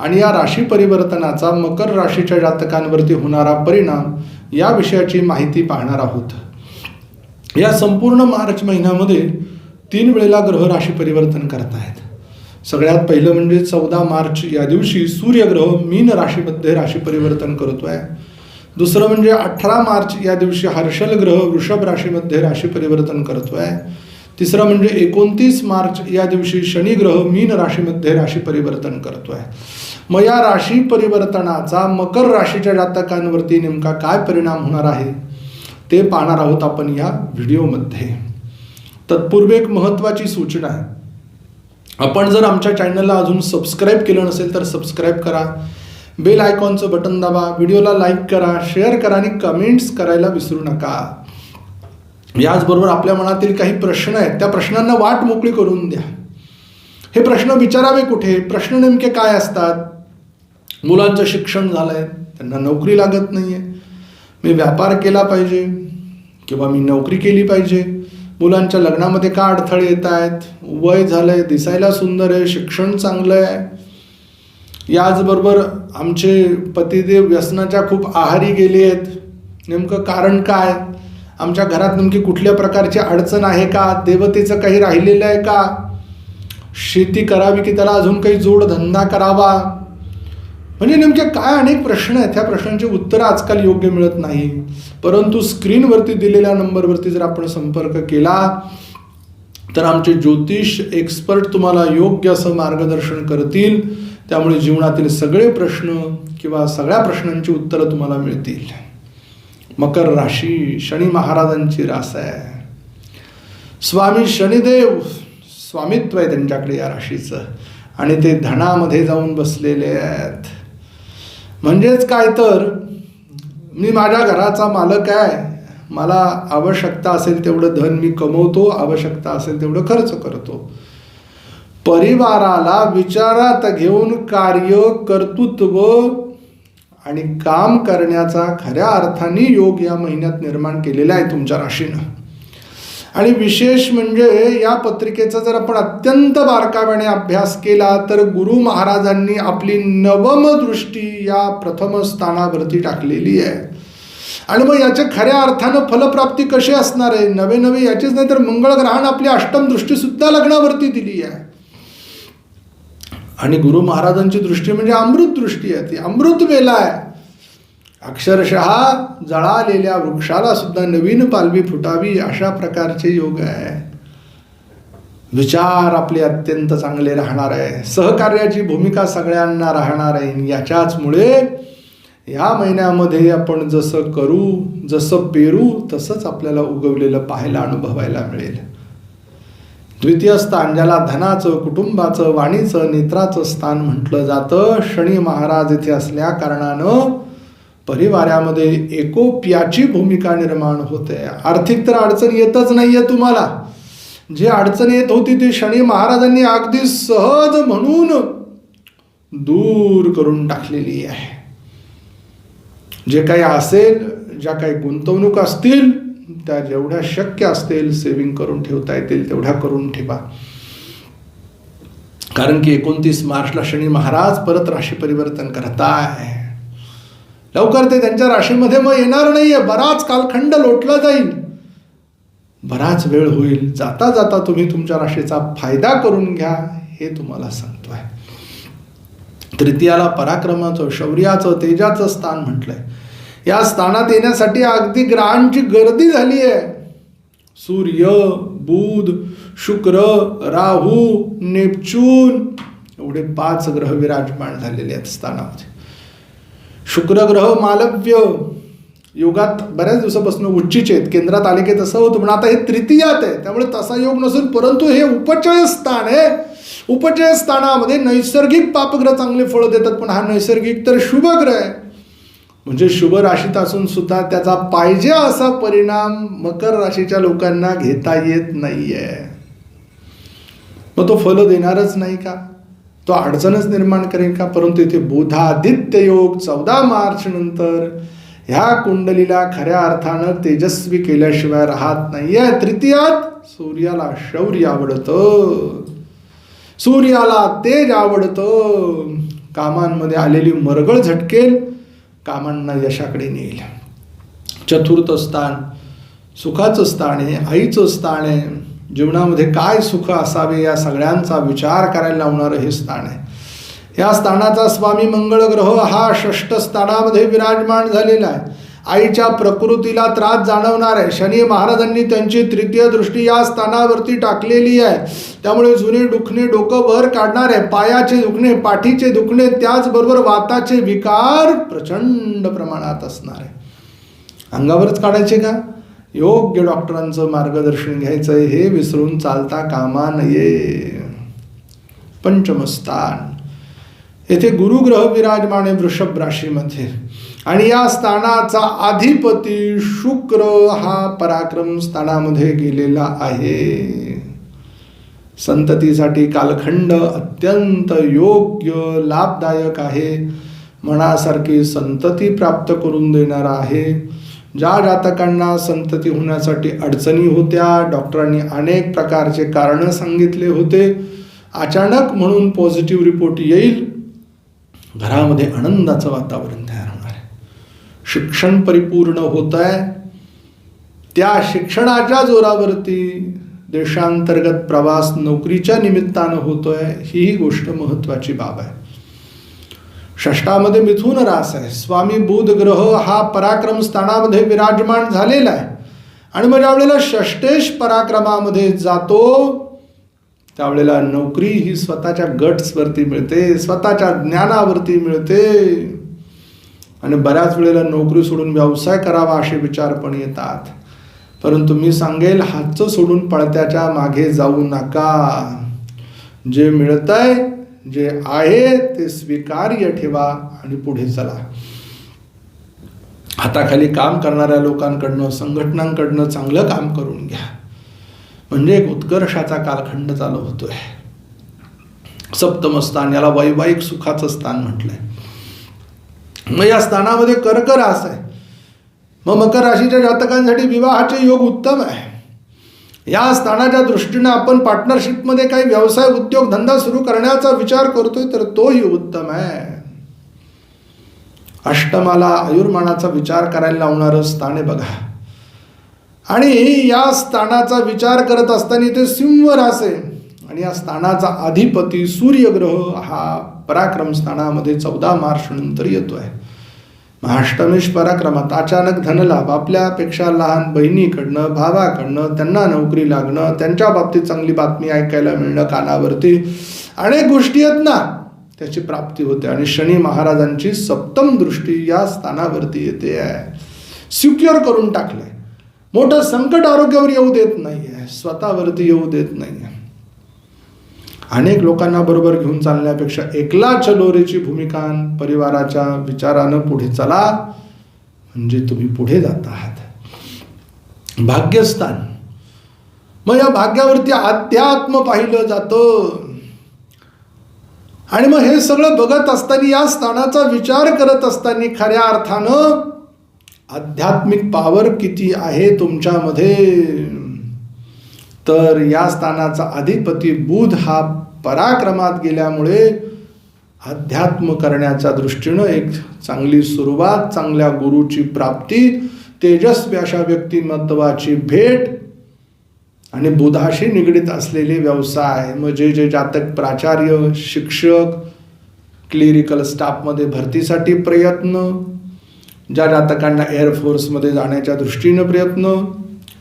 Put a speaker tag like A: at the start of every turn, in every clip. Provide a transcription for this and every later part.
A: आणि या राशी परिवर्तनाचा मकर राशीच्या जातकांवरती होणारा परिणाम या विषयाची माहिती पाहणार आहोत. या संपूर्ण मार्च महिन्यामध्ये तीन वेळेला ग्रह राशी परिवर्तन करतायत. सगळ्यात पहिलं म्हणजे चौदा मार्च या दिवशी सूर्यग्रह मीन राशीमध्ये राशी परिवर्तन करतो आहे दुसरं म्हणजे अठरा मार्च या दिवशी हर्षल ग्रह वृषभ राशीमध्ये राशी परिवर्तन करतो आहे तिसरं म्हणजे एकोणतीस मार्च या दिवशी शनी ग्रह मीन राशीमध्ये राशी परिवर्तन करतो आहे मग या राशी परिवर्तनाचा मकर राशीच्या जातकांवरती नेमका काय परिणाम होणार आहे ते पाहणार आहोत आपण या व्हिडिओमध्ये. तत्पूर्वी एक महत्त्वाची सूचना आहे. आपण जर आमच्या चॅनलला अजून सबस्क्राईब केलं नसेल तर सबस्क्राईब करा बेल आयकॉनचं बटन दाबा व्हिडिओला लाईक करा शेअर करा आणि कमेंट्स करायला विसरू नका. याचबरोबर आपल्या मनातील काही प्रश्न आहेत त्या प्रश्नांना वाट मोकळी करून द्या. हे प्रश्न विचारावे कुठे? प्रश्न नेमके काय असतात? मुलांचं शिक्षण झालं आहे त्यांना नोकरी लागत नाही आहे मी व्यापार केला पाहिजे किंवा मी नोकरी केली पाहिजे. मुलांच्या लग्नामध्ये का अडथळे येत आहेत? वय झालं आहे दिसायला सुंदर आहे शिक्षण चांगलं आहे. याचबरोबर आमचे पतिदेव व्यसनाच्या खूप आहारी गेले आहेत. नेमकं कारण काय? आमच्या घरात नेमकी कुठल्या प्रकारची अडचण आहे का? देवतेचं काही राहिलेलं आहे का? शेती करावी की त्याला अजून काही जोडधंदा करावा? म्हणजे नेमके काय अनेक प्रश्न आहेत. ह्या प्रश्नांची उत्तरं आजकाल योग्य मिळत नाही. परंतु स्क्रीनवरती दिलेल्या नंबरवरती जर आपण संपर्क केला तर आमचे ज्योतिष एक्सपर्ट तुम्हाला योग्य असं मार्गदर्शन करतील. त्यामुळे जीवनातील सगळे प्रश्न किंवा सगळ्या प्रश्नांची उत्तरं तुम्हाला मिळतील. मकर राशी शनी महाराजांची रास आहे. स्वामी शनिदेव स्वामित्व आहे त्यांच्याकडे या राशीचं. आणि ते धनामध्ये जाऊन बसलेले आहेत. म्हणजेच काय तर मी माझ्या घराचा मालक आहे. मला आवश्यकता असेल तेवढं धन मी कमवतो आवश्यकता असेल तेवढं खर्च करतो. परिवाराला विचारात घेऊन कार्य कर्तृत्व आणि काम करण्याचा खऱ्या अर्थाने योग या महिन्यात निर्माण केलेला आहे तुमच्या राशीनं. आणि विशेष म्हणजे या पत्रिकेचा जर आपण अत्यंत बारकाव्याने अभ्यास केला तर गुरु महाराजांनी आपली नवम दृष्टी या प्रथम स्थानावरती टाकलेली आहे. आणि मग याच्या खऱ्या अर्थानं फलप्राप्ती कशी असणार आहे? नवे नवे याचीच नाही तर मंगळ आपली अष्टम दृष्टीसुद्धा लग्नावरती दिली आहे. आणि गुरु महाराजांची दृष्टी म्हणजे अमृत दृष्टी आहे ती. अमृत वेला आहे. अक्षरशः जळालेल्या वृक्षाला सुद्धा नवीन पालवी फुटावी अशा प्रकारचे योग आहे. विचार आपले अत्यंत चांगले राहणार आहे. सहकार्याची भूमिका सगळ्यांना राहणार आहे. याच्याचमुळे या महिन्यामध्ये आपण जसं करू जसं पेरू तसंच आपल्याला उगवलेलं पाहायला अनुभवायला मिळेल. द्वितीय स्थान ज्याला धनाचं कुटुंबाचं वाणीचं नेत्राचं स्थान म्हटलं जातं शनी महाराज इथे असल्या कारणानं परिवारामध्ये एकोप्याची भूमिका निर्माण होते. आर्थिक तर अडचण येतच नाही आहे तुम्हाला. जी अडचण येत होती ती शनी महाराजांनी अगदी सहज म्हणून दूर करून टाकलेली आहे. जे काही असेल ज्या काही गुंतवणूक असतील त्या जेवढ्या शक्य असतील सेव्हिंग करून ठेवता येतील तेवढ्या करून ठेवा. कारण की एकोणतीस मार्चला शनी महाराज परत राशी परिवर्तन करताय. लवकर ते त्यांच्या राशीमध्ये मग येणार नाहीये. बराच कालखंड लोटला जाईल. बराच वेळ होईल. जाता जाता तुम्ही तुमच्या राशीचा फायदा करून घ्या हे तुम्हाला सांगतोय. तृतीयाला पराक्रमाचं शौर्याचं तेजाचं स्थान म्हटलंय. या स्थानात येण्यासाठी अगदी ग्रहांची गर्दी झाली आहे सूर्य बुध शुक्र राहू नेपच्यून एवढे पाच ग्रह विराजमान झालेले आहेत स्थानामध्ये. शुक्रग्रह मालव्य. योगात बऱ्याच दिवसापासून उच्चीचे आहेत केंद्रात आले की तसं होतं पण आता हे तृतीयात आहे त्यामुळे तसा योग नसून परंतु हे उपचय स्थान आहे. उपचय स्थानामध्ये नैसर्गिक पापग्रह चांगले फळं देतात पण हा नैसर्गिक तर शुभग्रह आहे. म्हणजे शुभ राशीत असून सुद्धा त्याचा पाहिजे असा परिणाम मकर राशीच्या लोकांना घेता येत नाहीये. मग तो फल देणारच नाही का? तो अडचणच निर्माण करेल का? परंतु इथे बोधादित्य योग चौदा मार्च नंतर ह्या कुंडलीला खऱ्या अर्थानं तेजस्वी केल्याशिवाय राहत नाहीये. तृतीयात सूर्याला शौर्य आवडतं. सूर्याला तेज आवडतं. कामांमध्ये आलेली मरगळ झटकेल कामांना यशाकडे नेईल. चतुर्थ स्थान सुखाचं स्थान आहे आईचं स्थान आहे. जीवनामध्ये काय सुख असावे या सगळ्यांचा विचार करायला लावणारं हे स्थान आहे. या स्थानाचा स्वामी मंगळ ग्रह हा षष्ठ स्थानामध्ये विराजमान झालेला आहे. आईच्या प्रकृतीला त्रास जाणवणार आहे. शनी महाराजांनी त्यांची तृतीय दृष्टी या स्थानावरती टाकलेली आहे. त्यामुळे जुने दुखणे डोकं वर काढणार आहे. पायाचे दुखणे पाठीचे दुखणे त्याचबरोबर वाताचे विकार प्रचंड प्रमाणात असणार आहे. अंगावरच काढायचे का? योग्य डॉक्टरांचं मार्गदर्शन घ्यायचं आहे हे विसरून चालता कामा नये. पंचमस्थान. येथे गुरुग्रह विराजमान आहे वृषभ राशीमध्ये. आणि या स्थानाचा अधिपती शुक्र हा पराक्रम स्थानामध्ये गेलेला आहे. संततीसाठी कालखंड अत्यंत योग्य लाभदायक आहे. मनासारखी संतती प्राप्त करून देणारा आहे. ज्या जातकांना संतती होण्यासाठी अडचणी होत्या डॉक्टरांनी अनेक प्रकारचे कारणं सांगितले होते. अचानक म्हणून पॉझिटिव्ह रिपोर्ट येईल. घरामध्ये आनंदाचं वातावरण तयार होणार आहे. शिक्षण परिपूर्ण होत आहे. त्या शिक्षणाच्या जोरावरती देशांतर्गत प्रवास नोकरीच्या निमित्तानं होतोय. ही गोष्ट महत्त्वाची बाब आहे. षष्टामध्ये मिथून रास आहे. स्वामी बुध ग्रह हा पराक्रम स्थानामध्ये विराजमान झालेला आहे. आणि मग ज्यावेळेला षष्टेश पराक्रमामध्ये जातो त्यावेळेला नोकरी ही स्वतःच्या गट्सवरती मिळते स्वतःच्या ज्ञानावरती मिळते. आणि बऱ्याच वेळेला नोकरी सोडून व्यवसाय करावा असे विचार पण येतात. परंतु मी सांगेल हातचं सोडून पळत्याच्या मागे जाऊ नका. जे मिळतंय जे आहे ते स्वीकार्य ठेवा आणि पुढे चला. हाताखाली काम करणाऱ्या लोकांकडनं संघटनांकडनं चांगलं काम करून घ्या. म्हणजे एक उत्कर्षाचा कालखंड चालू होतोय. सप्तम स्थान याला वैवाहिक सुखाचं स्थान म्हटलंय. मग या स्थानामध्ये कर्क रास आहे. मग मकर राशीच्या जातकांसाठी विवाहाचे योग उत्तम आहे. या स्थानाच्या दृष्टीने आपण पार्टनरशिपमध्ये काही व्यवसाय उद्योग धंदा सुरू करण्याचा विचार करतोय तर तोही उत्तम आहे. अष्टमाला आयुर्मानाचा विचार करायला लावणारं स्थान आहे बघा. आणि या स्थानाचा विचार करत असताना ते सिंह रास आहे. आणि या स्थानाचा अधिपती सूर्यग्रह हा पराक्रम स्थानामध्ये चौदा मार्च नंतर येतोय. महाष्टमेश पराक्रमात अचानक धनलाभ आपल्यापेक्षा लहान बहिणीकडनं भावाकडनं त्यांना नोकरी लागणं त्यांच्या बाबतीत चांगली बातमी ऐकायला मिळणं कानावरती अनेक गोष्टी आहेत ना त्याची प्राप्ती होते. आणि शनी महाराजांची सप्तम दृष्टी या स्थानावरती येते. आहे सिक्युअर करून टाकलंय. मोठं संकट आरोग्यावर येऊ देत नाही आहे स्वतःवरती येऊ देत नाही आहे अनेक लोकांना बरोबर घेऊन चालण्यापेक्षा एकला चलोरेची भूमिका परिवाराच्या विचारानं पुढे चला म्हणजे तुम्ही पुढे जात आहात. भाग्यस्थान. मग या भाग्यावरती अध्यात्म पाहिलं जातं. आणि मग हे सगळं बघत असताना या स्थानाचा विचार करत असताना खऱ्या अर्थानं आध्यात्मिक पावर किती आहे तुमच्यामध्ये? तर या स्थानाचा अधिपती बुध हा पराक्रमात गेल्यामुळे अध्यात्म करण्याच्या दृष्टीनं एक चांगली सुरुवात चांगल्या गुरुची प्राप्ती तेजस्वी अशा व्यक्तिमत्वाची भेट आणि बुधाशी निगडीत असलेले व्यवसाय म्हणजे जे जातक प्राचार्य शिक्षक क्लिरिकल स्टाफमध्ये भरतीसाठी प्रयत्न ज्या जातकांना एअरफोर्समध्ये जाण्याच्या दृष्टीनं प्रयत्न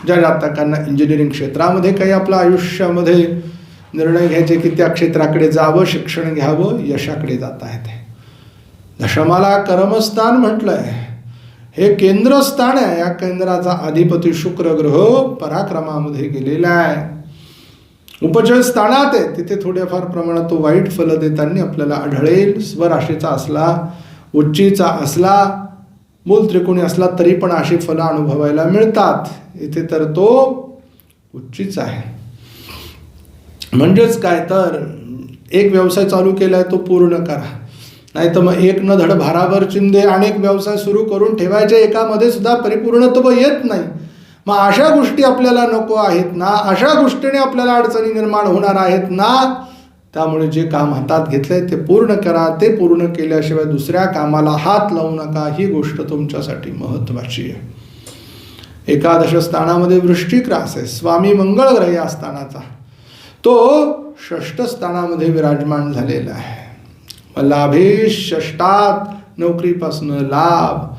A: ज्या जातकांना इंजिनिअरिंग क्षेत्रामध्ये काही आपल्या आयुष्यामध्ये निर्णय घ्यायचे की त्या क्षेत्राकडे जावं शिक्षण घ्यावं यशाकडे जाता येते. दशमाला कर्मस्थान म्हटलंय. हे केंद्रस्थान आहे. या केंद्राचा अधिपती शुक्र ग्रह पराक्रमामध्ये गेलेला आहे. उपचय स्थानात आहे. तिथे थोड्याफार प्रमाणात तो वाईट फल देताना आपल्याला आढळेल. स्वराशीचा असला उच्चीचा असला मूल त्रिकोणी असला तरी पण अशी फलं अनुभवायला मिळतात. इथे तर तो उच्चीच आहे. म्हणजेच काय तर एक व्यवसाय चालू केलाय तो पूर्ण करा. नाही तर मग एक न धड भाराभर चिंदे अनेक व्यवसाय सुरू करून ठेवायचे एकामध्ये सुद्धा परिपूर्णत्व येत नाही. मग अशा गोष्टी आपल्याला नको आहेत ना? अशा गोष्टीने आपल्याला अडचणी निर्माण होणार आहेत ना? त्यामुळे जे काम हातात घेतलंय ते पूर्ण करा. ते पूर्ण केल्याशिवाय दुसऱ्या कामाला हात लावू नका. ही गोष्ट तुमच्यासाठी महत्वाची आहे. एकादश स्थानामध्ये वृश्चिक रास आहे. स्वामी मंगळ ग्रह या स्थानाचा. तो षष्ठ स्थानामध्ये विराजमान झालेला आहे. लाभेश षष्टात नोकरीपासून लाभ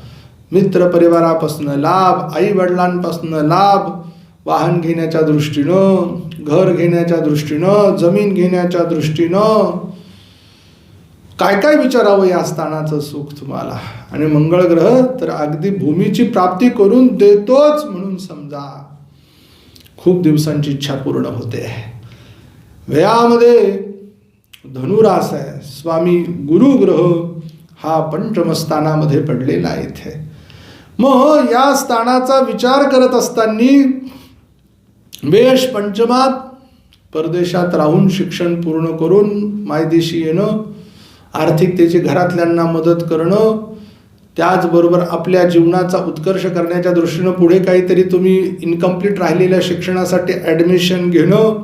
A: मित्र परिवारापासून लाभ आई वडिलांपासून लाभ वाहन घेण्याच्या दृष्टीनं घर घेण्याच्या दृष्टीनं जमीन घेण्याच्या दृष्टीनं काय काय विचारावं या स्थानाचं सुख तुम्हाला? आणि मंगळ ग्रह तर अगदी भूमीची प्राप्ती करून देतोच म्हणून समजा. खूप दिवसांची इच्छा पूर्ण होते. व्ययामध्ये धनुरास आहे. स्वामी गुरु ग्रह हा पंचमस्थानामध्ये पडलेला आहे इथे. मग या स्थानाचा विचार करत असताना वेश पंचमात परदेशात राहून शिक्षण पूर्ण करून मायदेशी येणं आर्थिकतेची घरातल्यांना मदत करणं त्याचबरोबर आपल्या जीवनाचा उत्कर्ष करण्याच्या दृष्टीनं पुढे काहीतरी तुम्ही इनकम्प्लीट राहिलेल्या शिक्षणासाठी ॲडमिशन घेणं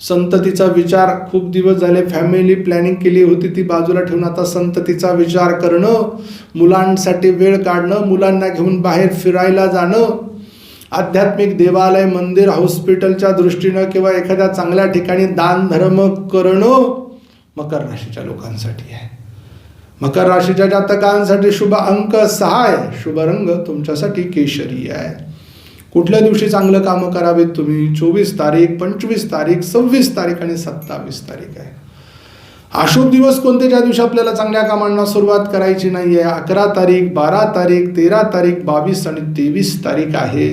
A: संततीचा विचार खूप दिवस झाले फॅमिली प्लॅनिंग केली होती ती बाजूला ठेवून आता संततीचा विचार करणं मुलांसाठी वेळ काढणं मुलांना घेऊन बाहेर फिरायला जाणं आध्यात्मिक देवालय मंदिर हॉस्पिटलच्या दृष्टीनं किंवा एखाद्या चांगल्या ठिकाणी दान धर्म करणं मकर राशीच्या लोकांसाठी आहे. मकर राशीच्या जातकांसाठी शुभ अंक सहा आहे. शुभ रंग तुमच्यासाठी केशरी आहे. कुठल्या दिवशी चांगलं कामं करावेत तुम्ही? चोवीस तारीख पंचवीस तारीख सव्वीस तारीख आणि सत्तावीस तारीख आहे. अशुभ दिवस कोणते ज्या दिवशी आपल्याला चांगल्या कामांना सुरुवात करायची नाही आहे अकरा तारीख बारा तारीख तेरा तारीख बावीस आणि तेवीस तारीख आहे.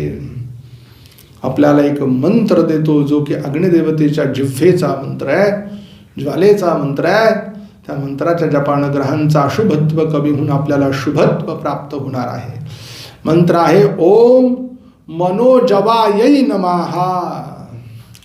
A: आपल्याला एक मंत्र देतो जो की अग्निदेवतेच्या जिव्हेचा मंत्र आहे ज्वालेचा मंत्र आहे. त्या मंत्राच्या जपान ग्रहांचा अशुभत्व कमी होऊन आपल्याला शुभत्व प्राप्त होणार आहे. मंत्र आहे ओम मनोजवायै नमाहा